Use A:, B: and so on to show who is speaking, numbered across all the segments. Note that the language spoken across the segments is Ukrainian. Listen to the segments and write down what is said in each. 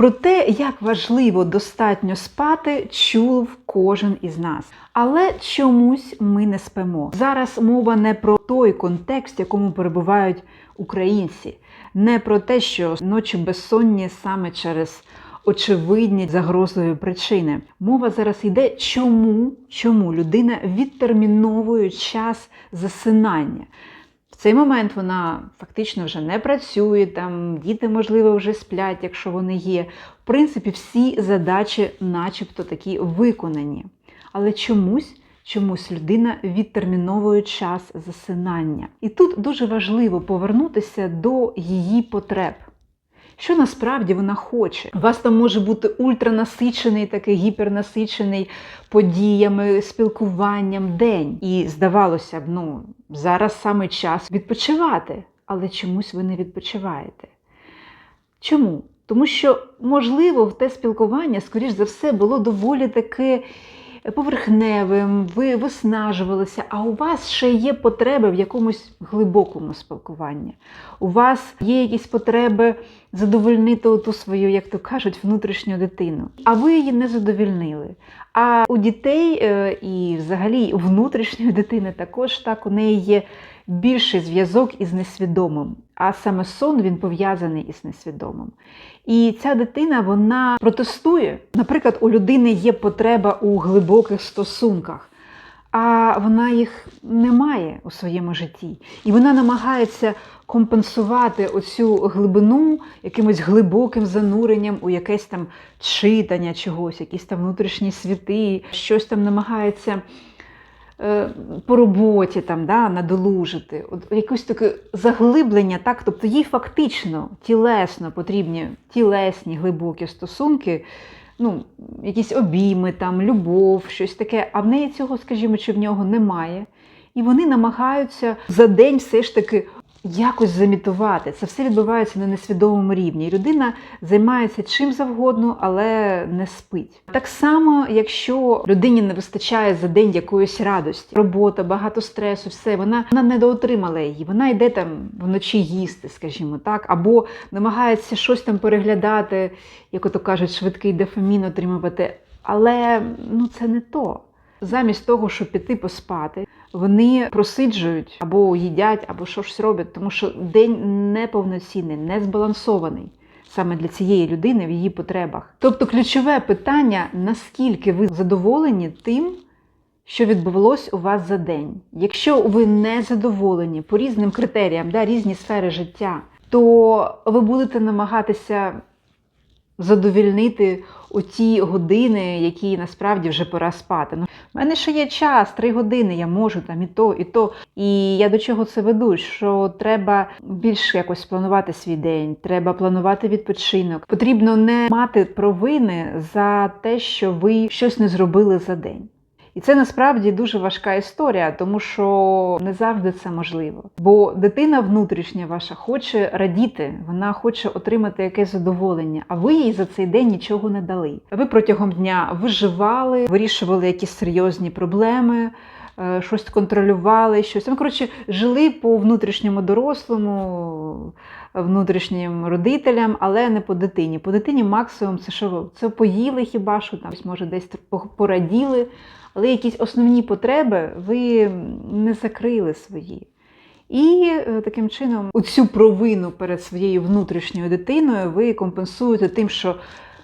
A: Про те, як важливо достатньо спати, чув кожен із нас. Але чомусь ми не спимо. Зараз мова не про той контекст, в якому перебувають українці, не про те, що ночі безсонні саме через очевидні загрозливі причини. Мова зараз йде, чому, чому людина відтерміновує час засинання. Цей момент вона фактично вже не працює, там діти, можливо, вже сплять, якщо вони є. В принципі, всі задачі, начебто, такі виконані. Але чомусь. Чомусь людина відтерміновує час засинання. І тут дуже важливо повернутися до її потреб. Що насправді вона хоче? У вас там може бути ультранасичений, такий гіпернасичений подіями, спілкуванням день. І здавалося б, ну зараз саме час відпочивати, але чомусь ви не відпочиваєте. Чому? Тому що, можливо, в те спілкування, скоріш за все, було доволі таке поверхневим, ви виснажувалися, а у вас ще є потреби в якомусь глибокому спілкуванні. У вас є якісь потреби задовольнити ту свою, як то кажуть, внутрішню дитину. А ви її не задовільнили. А у дітей е, і взагалі у внутрішньої дитини також так у неї є більший зв'язок із несвідомим. А саме сон він пов'язаний із несвідомим. І ця дитина вона протестує. Наприклад, у людини є потреба у глибоких стосунках, а вона їх не має у своєму житті. І вона намагається компенсувати оцю глибину якимось глибоким зануренням у якесь там читання чогось, якісь там внутрішні світи, щось там намагається. Е, По роботі там да, надолужити, от якесь таке заглиблення, так, тобто їй фактично тілесно потрібні тілесні глибокі стосунки, ну, якісь обійми, там, любов, щось таке. А в неї цього, скажімо, чи в нього немає. І вони намагаються за день все ж таки якось замітувати. Це все відбувається на несвідомому рівні. Людина займається чим завгодно, але не спить. Так само, якщо людині не вистачає за день якоїсь радості, робота, багато стресу, все, вона, вона недоотримала її. Вона йде там вночі їсти, скажімо так, або намагається щось там переглядати, як ото кажуть, швидкий дофамін отримувати. Але ну це не то. Замість того, щоб піти поспати, вони просиджують або їдять, або що щось роблять, тому що день неповноцінний, не збалансований саме для цієї людини в її потребах. Тобто, ключове питання: наскільки ви задоволені тим, що відбувалось у вас за день. Якщо ви не задоволені по різним критеріям, да, різні сфери життя, то ви будете намагатися задовільнити у ті години, які насправді вже пора спати. В мене ще є час, три години, я можу там і то, і то. І я до чого це веду? Що треба більш якось планувати свій день, треба планувати відпочинок. Потрібно не мати провини за те, що ви щось не зробили за день. І це насправді дуже важка історія, тому що не завжди це можливо. Бо дитина внутрішня ваша хоче радіти, вона хоче отримати якесь задоволення, а ви їй за цей день нічого не дали. Ви протягом дня виживали, вирішували якісь серйозні проблеми. е, Щось контролювали, щось. Ну, коротше, жили по внутрішньому дорослому, внутрішнім родителям, але не по дитині. По дитині максимум це що? Це поїли хіба що там, може, десь пораділи, але якісь основні потреби ви не закрили свої. І е, таким чином цю провину перед своєю внутрішньою дитиною ви компенсуєте тим, що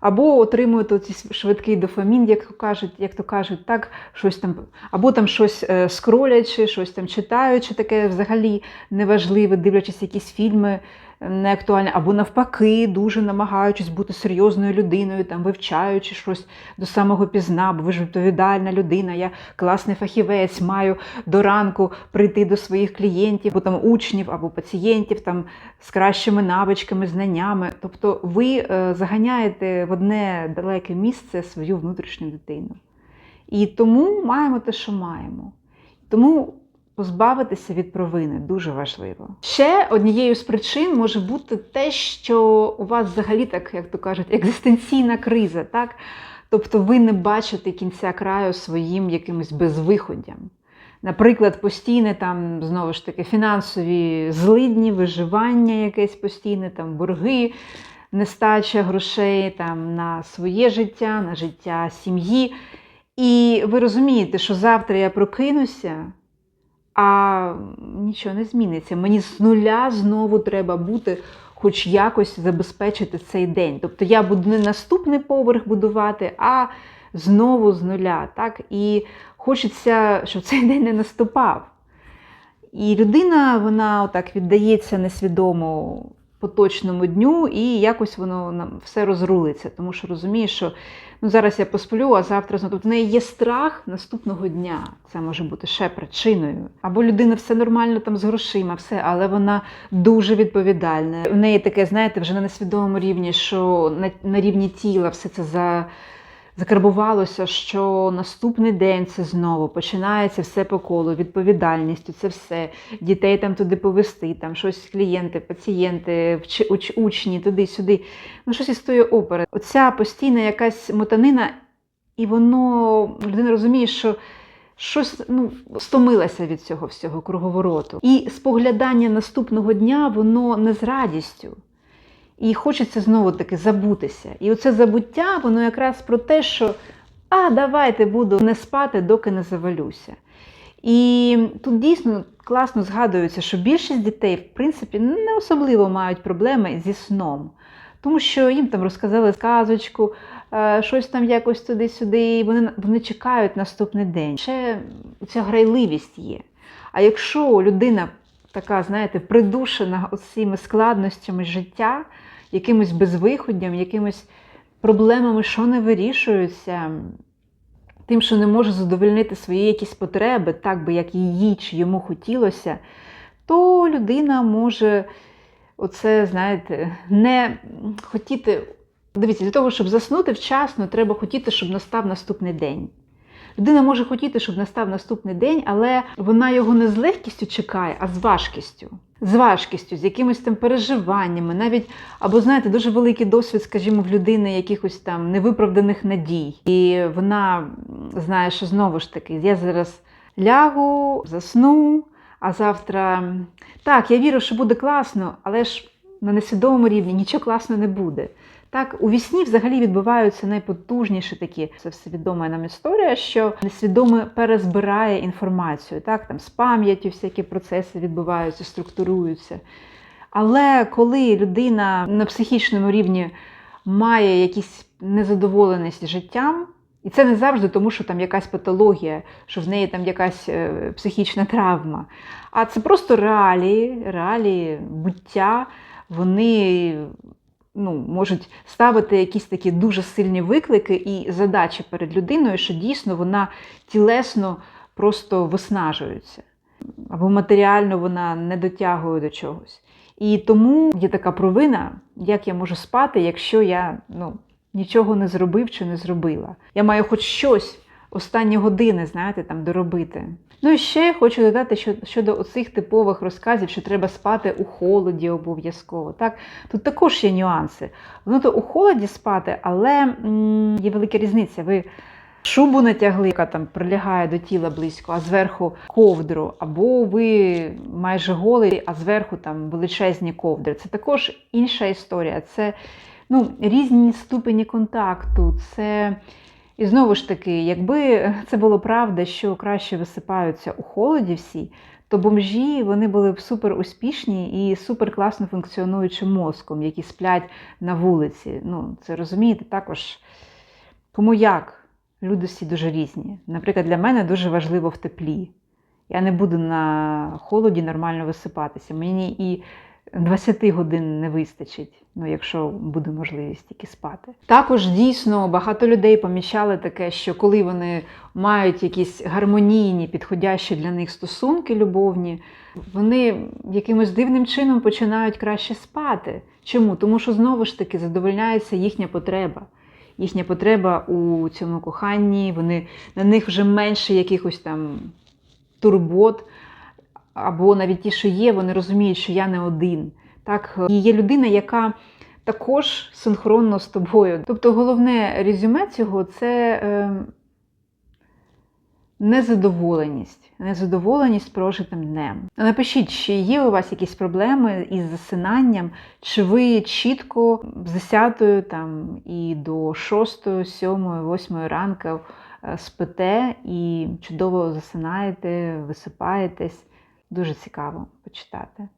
A: або отримуєте цей швидкий дофамін, як то кажуть, як то кажуть, так, щось там, або там щось е, скролячи, щось там читаючи, таке взагалі неважливе, дивлячись якісь фільми неактуальні, або навпаки, дуже намагаючись бути серйозною людиною, там вивчаючи щось до самого пізна, бо ви ж відповідальна людина, я класний фахівець, маю до ранку прийти до своїх клієнтів, або там учнів, або пацієнтів там з кращими навичками, знаннями. Тобто ви е, заганяєте в одне далеке місце свою внутрішню дитину. І тому маємо те, що маємо. Тому позбавитися від провини дуже важливо. Ще однією з причин може бути те, що у вас взагалі так, як то кажуть, екзистенційна криза, так? Тобто ви не бачите кінця краю своїм якимось безвиходям. Наприклад, постійне там знову ж таки фінансові злидні, виживання якесь постійне, там борги, нестача грошей там, на своє життя, на життя сім'ї. І ви розумієте, що завтра я прокинуся, а нічого не зміниться. Мені з нуля знову треба бути, хоч якось забезпечити цей день. Тобто я буду не наступний поверх будувати, а знову з нуля. Так? І хочеться, щоб цей день не наступав. І людина, вона отак віддається несвідомо поточному дню, і якось воно нам все розрулиться, тому що розуміє, що ну, зараз я посплю, а завтра знову. Тобто в неї є страх наступного дня. Це може бути ще причиною. Або людина все нормально там з грошима, все, але вона дуже відповідальна. У неї таке, знаєте, вже на несвідомому рівні, що на, на рівні тіла все це за. Закарбувалося, що наступний день це знову починається все по колу, відповідальністю, це все. Дітей там туди повести, там щось клієнти, пацієнти, уч, учні, туди-сюди. Ну, щось із тої опери. Оця постійна якась мотанина, і воно людина розуміє, що щось ну, стомилася від цього всього круговороту. І споглядання наступного дня, воно не з радістю. І хочеться знову-таки забутися. І оце забуття, воно якраз про те, що а, давайте буду не спати, доки не завалюся. І тут дійсно класно згадується, що більшість дітей, в принципі, не особливо мають проблеми зі сном. Тому що їм там розказали сказочку, е, щось там якось туди-сюди, і вони, вони чекають наступний день. Ще ця грайливість є. А якщо людина така, знаєте, придушена цими складностями життя, якимось безвиходням, якимись проблемами, що не вирішуються, тим, що не може задовольнити свої якісь потреби, так би як їй чи йому хотілося, то людина може оце, знаєте, не хотіти. Дивіться, для того, щоб заснути вчасно, треба хотіти, щоб настав наступний день. Людина може хотіти, щоб настав наступний день, але вона його не з легкістю чекає, а з важкістю. З важкістю, з якимись там переживаннями, навіть або знаєте, дуже великий досвід, скажімо, в людини якихось там невиправданих надій. І вона знає, що знову ж таки, я зараз лягу, засну, а завтра так, я вірю, що буде класно, але ж на несвідомому рівні нічого класно не буде. Так, у вісні взагалі відбуваються найпотужніші такі, це все нам історія, що несвідоме перезбирає інформацію. Так, там з пам'яттю всякі процеси відбуваються, структуруються. Але коли людина на психічному рівні має якісь незадоволеність життям, і це не завжди тому, що там якась патологія, що в неї там якась е, психічна травма, а це просто реалії, реалії буття, вони ну, можуть ставити якісь такі дуже сильні виклики і задачі перед людиною, що дійсно вона тілесно просто виснажується. Або матеріально вона не дотягує до чогось. І тому є така провина, як я можу спати, якщо я ну, нічого не зробив чи не зробила. Я маю хоч щось останні години, знаєте, там доробити. Ну і ще хочу додати, що щодо оцих типових розказів, що треба спати у холоді обов'язково. Так? Тут також є нюанси. Воно то у холоді спати, але м є велика різниця. Ви шубу натягли, яка там прилягає до тіла близько, а зверху ковдру, або ви майже голий, а зверху там величезні ковдри. Це також інша історія. Це ну, різні ступені контакту. це... І знову ж таки, якби це було правда, що краще висипаються у холоді всі, то бомжі вони були б супер успішні і супер класно функціонуючим мозком, які сплять на вулиці. Ну, це розумієте, також. Тому як? Люди всі дуже різні. Наприклад, для мене дуже важливо в теплі. Я не буду на холоді нормально висипатися. Мені і 20 годин не вистачить, ну якщо буде можливість тільки спати. Також дійсно багато людей помічали таке, що коли вони мають якісь гармонійні, підходящі для них стосунки любовні, вони якимось дивним чином починають краще спати. Чому? Тому що знову ж таки задовольняється їхня потреба. Їхня потреба у цьому коханні, вони на них вже менше якихось там турбот. Або навіть ті, що є, вони розуміють, що я не один. Так, І є людина, яка також синхронно з тобою. Тобто головне резюме цього це е, незадоволеність, незадоволеність прожитим днем. Напишіть, чи є у вас якісь проблеми із засинанням, чи ви чітко з 10 там, і до 6, 7, 8 ранку спите і чудово засинаєте, висипаєтесь. Дуже цікаво почитати.